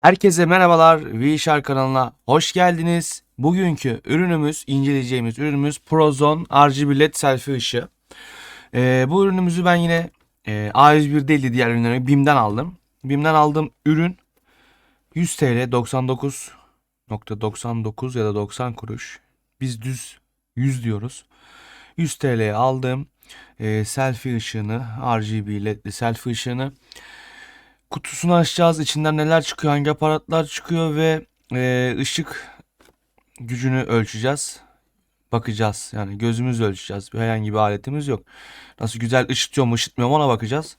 Herkese merhabalar. Vişar kanalına hoş geldiniz. Bugünkü ürünümüz, inceleyeceğimiz ürünümüz Prozon RGB LED selfie ışığı. Ee, bu ürünümüzü ben yine e, A101 değildi diğer ürünleri BİM'den aldım. BİM'den aldığım ürün 100 TL 99.99 ya da 90 kuruş. Biz düz 100 diyoruz. 100 TL'ye aldığım e, selfie ışığını, RGB LED'li selfie ışığını kutusunu açacağız. İçinden neler çıkıyor, hangi aparatlar çıkıyor ve e, ışık gücünü ölçeceğiz. Bakacağız. Yani gözümüzle ölçeceğiz. Herhangi bir aletimiz yok. Nasıl güzel ışıtıyor mu, ışıtmıyor mu ona bakacağız.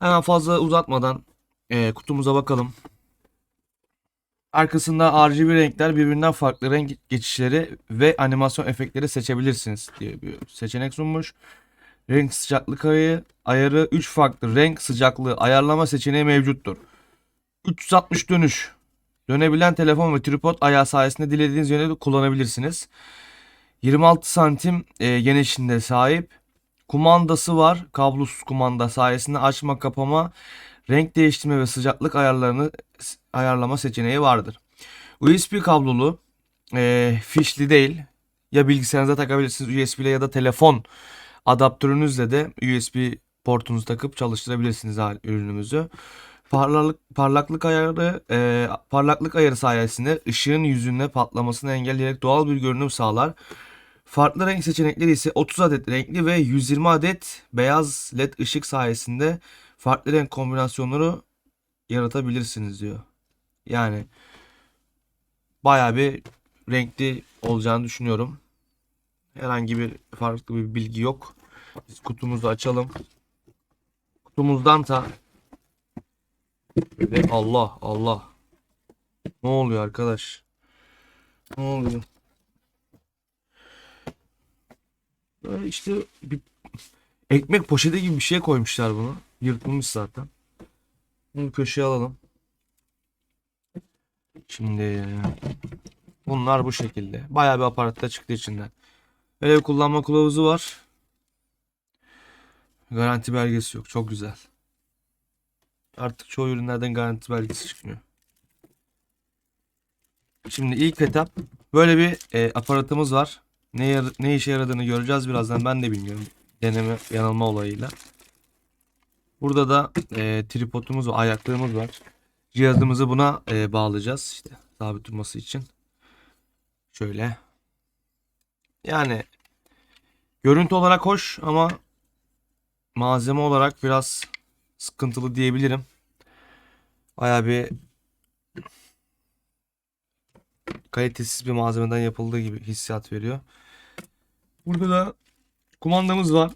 Hemen fazla uzatmadan e, kutumuza bakalım. Arkasında RGB renkler birbirinden farklı renk geçişleri ve animasyon efektleri seçebilirsiniz diye bir seçenek sunmuş. Renk sıcaklık ayarı, ayarı 3 farklı renk sıcaklığı ayarlama seçeneği mevcuttur. 360 dönüş. Dönebilen telefon ve tripod ayağı sayesinde dilediğiniz yönde de kullanabilirsiniz. 26 santim e, genişliğinde sahip. Kumandası var. Kablosuz kumanda sayesinde açma kapama, renk değiştirme ve sıcaklık ayarlarını ayarlama seçeneği vardır. USB kablolu, e, fişli değil. Ya bilgisayarınıza takabilirsiniz USB ile ya da telefon adaptörünüzle de USB portunuzu takıp çalıştırabilirsiniz ürünümüzü. Parlaklık parlaklık ayarı e, parlaklık ayarı sayesinde ışığın yüzünde patlamasını engelleyerek doğal bir görünüm sağlar. Farklı renk seçenekleri ise 30 adet renkli ve 120 adet beyaz led ışık sayesinde farklı renk kombinasyonları yaratabilirsiniz diyor. Yani bayağı bir renkli olacağını düşünüyorum. Herhangi bir farklı bir bilgi yok. Biz kutumuzu açalım. Kutumuzdan da ve Allah Allah. Ne oluyor arkadaş? Ne oluyor? İşte bir ekmek poşeti gibi bir şey koymuşlar bunu. Yırtılmış zaten. Bunu köşeye alalım. Şimdi bunlar bu şekilde. Bayağı bir aparatta çıktı içinden. Böyle bir kullanma kılavuzu var. Garanti belgesi yok. Çok güzel. Artık çoğu ürünlerden garanti belgesi çıkmıyor. Şimdi ilk etap böyle bir e, aparatımız var. Ne ne işe yaradığını göreceğiz birazdan. Ben de bilmiyorum. Deneme yanılma olayıyla. Burada da e, tripodumuz ve ayaklığımız var. Cihazımızı buna e, bağlayacağız işte sabit durması için. Şöyle. Yani görüntü olarak hoş ama malzeme olarak biraz sıkıntılı diyebilirim. Baya bir kalitesiz bir malzemeden yapıldığı gibi hissiyat veriyor. Burada da kumandamız var.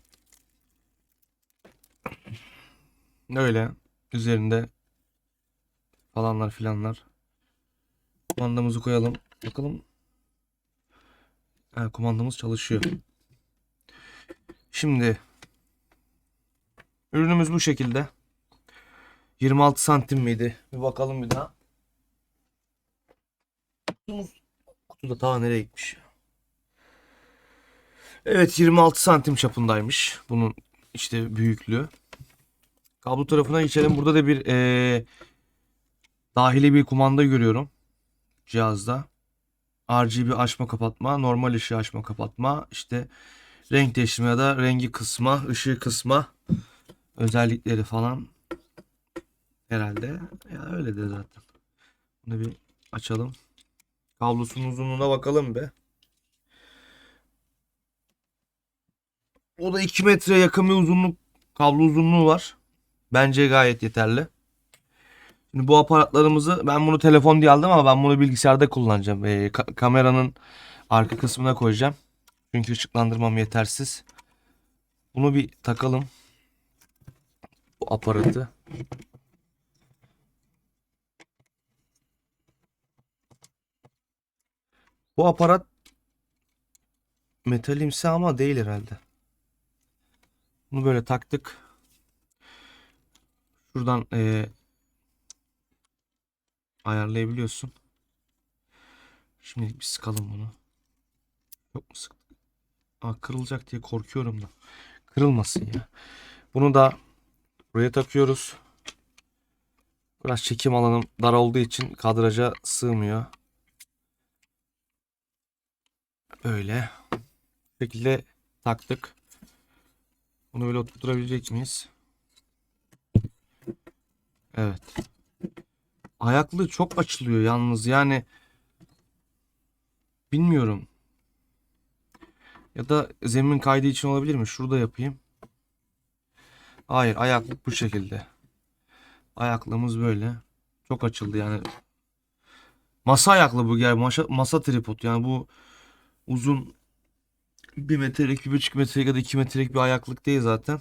Öyle üzerinde falanlar filanlar. Kumandamızı koyalım. Bakalım. Ha, kumandamız çalışıyor. Şimdi ürünümüz bu şekilde. 26 santim miydi? Bir bakalım bir daha. Kutumuz kutuda ta nereye gitmiş? Evet 26 santim çapındaymış. Bunun işte büyüklüğü. Kablo tarafına geçelim. Burada da bir eee dahili bir kumanda görüyorum cihazda. RGB açma kapatma, normal ışığı açma kapatma, işte renk değiştirme ya da rengi kısma, ışığı kısma özellikleri falan herhalde. Ya öyle de zaten. Bunu bir açalım. Kablosunun uzunluğuna bakalım be. O da 2 metre yakın bir uzunluk kablo uzunluğu var. Bence gayet yeterli. Şimdi bu aparatlarımızı ben bunu telefon diye aldım ama ben bunu bilgisayarda kullanacağım. Ee, ka- kameranın arka kısmına koyacağım. Çünkü ışıklandırmam yetersiz. Bunu bir takalım. Bu aparatı. Bu aparat metalimsi ama değil herhalde. Bunu böyle taktık. Şuradan eee ayarlayabiliyorsun. Şimdi bir sıkalım bunu. Yok mu sık? Aa, kırılacak diye korkuyorum da. Kırılmasın ya. Bunu da buraya takıyoruz. Biraz çekim alanım dar olduğu için kadraja sığmıyor. Böyle. Bu şekilde taktık. Bunu böyle oturtabilecek miyiz? Evet. Ayaklı çok açılıyor yalnız yani bilmiyorum. Ya da zemin kaydı için olabilir mi? Şurada yapayım. Hayır ayaklık bu şekilde. Ayaklığımız böyle. Çok açıldı yani. Masa ayaklı bu yani masa, masa tripod yani bu uzun 1 metrelik, 1,5 metrelik ya da 2 metrelik bir ayaklık değil zaten.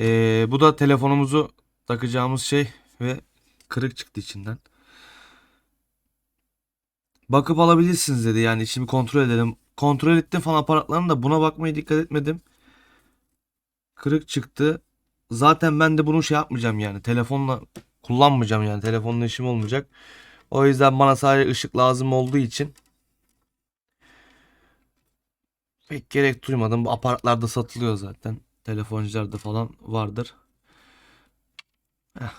Ee, bu da telefonumuzu takacağımız şey ve kırık çıktı içinden. Bakıp alabilirsiniz dedi yani şimdi kontrol edelim. Kontrol ettim falan aparatlarını da buna bakmaya dikkat etmedim. Kırık çıktı. Zaten ben de bunu şey yapmayacağım yani telefonla kullanmayacağım yani telefonla işim olmayacak. O yüzden bana sadece ışık lazım olduğu için pek gerek duymadım. Bu aparatlarda satılıyor zaten. Telefoncularda falan vardır. Heh,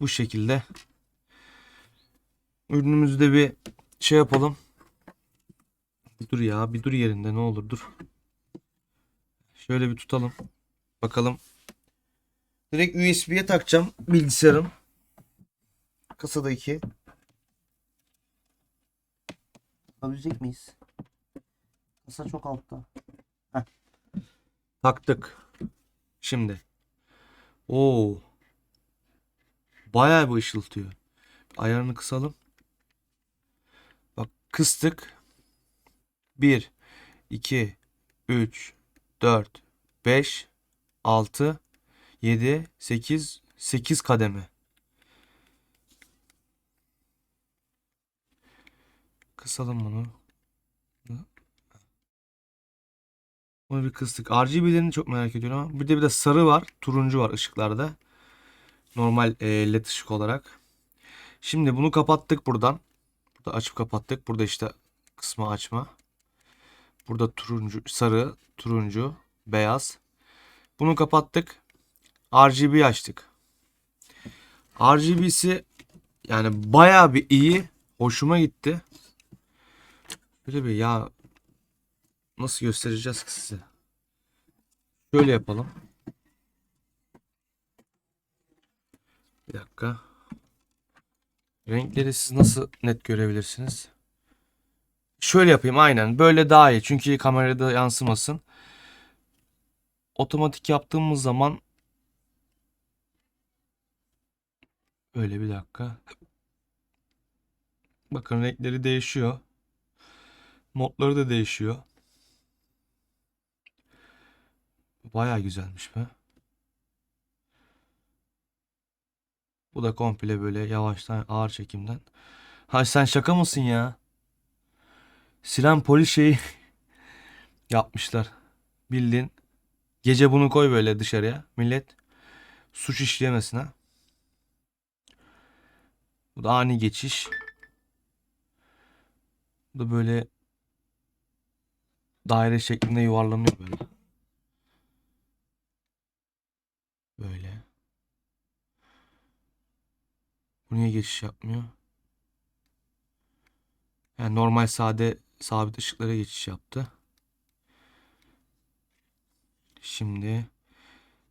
bu şekilde. Ürünümüzü de bir şey yapalım. Bir dur ya bir dur yerinde ne olur dur. Şöyle bir tutalım. Bakalım. Direkt USB'ye takacağım bilgisayarım. Kasada 2. Takabilecek miyiz? Kasa çok altta. Heh. Taktık. Şimdi. Oo. Bayağı bir ışıltıyor. Ayarını kısalım. Bak kıstık. 1 2 3 4 5 6 7 8 8 kademe. Kısalım bunu. Bunu bir kıstık. RGB'lerini çok merak ediyorum ama bir de bir de sarı var, turuncu var ışıklarda. Normal e, led ışık olarak. Şimdi bunu kapattık buradan. Burada açıp kapattık. Burada işte kısmı açma. Burada turuncu, sarı, turuncu, beyaz. Bunu kapattık. RGB açtık. RGB'si yani bayağı bir iyi. Hoşuma gitti. Böyle bir ya nasıl göstereceğiz ki size? Şöyle yapalım. Bir dakika. Renkleri siz nasıl net görebilirsiniz? Şöyle yapayım aynen. Böyle daha iyi. Çünkü kamerada yansımasın. Otomatik yaptığımız zaman Öyle bir dakika. Bakın renkleri değişiyor. Modları da değişiyor. Baya güzelmiş be. Bu da komple böyle yavaştan ağır çekimden. Ha sen şaka mısın ya? Silen polis şeyi yapmışlar. Bildiğin. Gece bunu koy böyle dışarıya. Millet suç işleyemesin ha. Bu da ani geçiş. Bu da böyle daire şeklinde yuvarlanıyor böyle. Böyle. Bu niye geçiş yapmıyor? Yani normal sade sabit ışıklara geçiş yaptı. Şimdi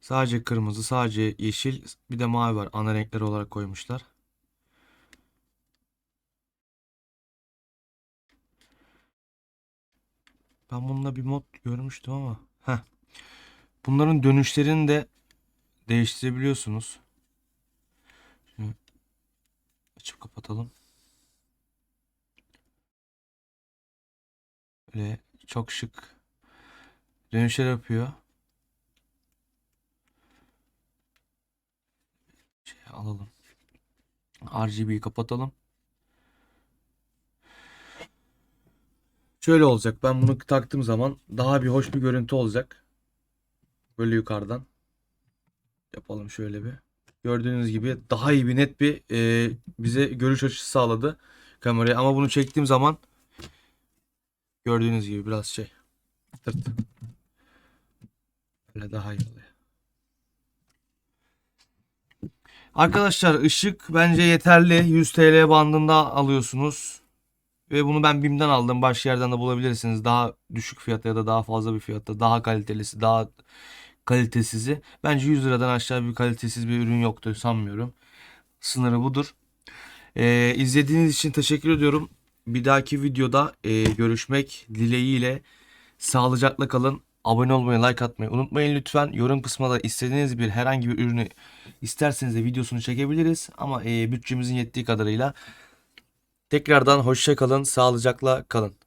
sadece kırmızı, sadece yeşil, bir de mavi var. Ana renkler olarak koymuşlar. Ben bununla bir mod görmüştüm ama. Heh. Bunların dönüşlerini de değiştirebiliyorsunuz. Şimdi açıp kapatalım. Böyle çok şık dönüşler yapıyor. Şey alalım. RGB'yi kapatalım. Şöyle olacak. Ben bunu taktığım zaman daha bir hoş bir görüntü olacak. Böyle yukarıdan. Yapalım şöyle bir. Gördüğünüz gibi daha iyi bir net bir e, bize görüş açısı sağladı kameraya. Ama bunu çektiğim zaman gördüğünüz gibi biraz şey tırt. Böyle daha iyi oluyor. Arkadaşlar ışık bence yeterli. 100 TL bandında alıyorsunuz. Ve bunu ben BİM'den aldım. Başka yerden de bulabilirsiniz. Daha düşük fiyatta ya da daha fazla bir fiyatta. Daha kalitelisi, daha kalitesizi. Bence 100 liradan aşağı bir kalitesiz bir ürün yoktu sanmıyorum. Sınırı budur. Ee, izlediğiniz için teşekkür ediyorum. Bir dahaki videoda e, görüşmek dileğiyle. Sağlıcakla kalın. Abone olmayı, like atmayı unutmayın lütfen. Yorum kısmına da istediğiniz bir herhangi bir ürünü isterseniz de videosunu çekebiliriz. Ama e, bütçemizin yettiği kadarıyla. Tekrardan hoşça kalın, sağlıcakla kalın.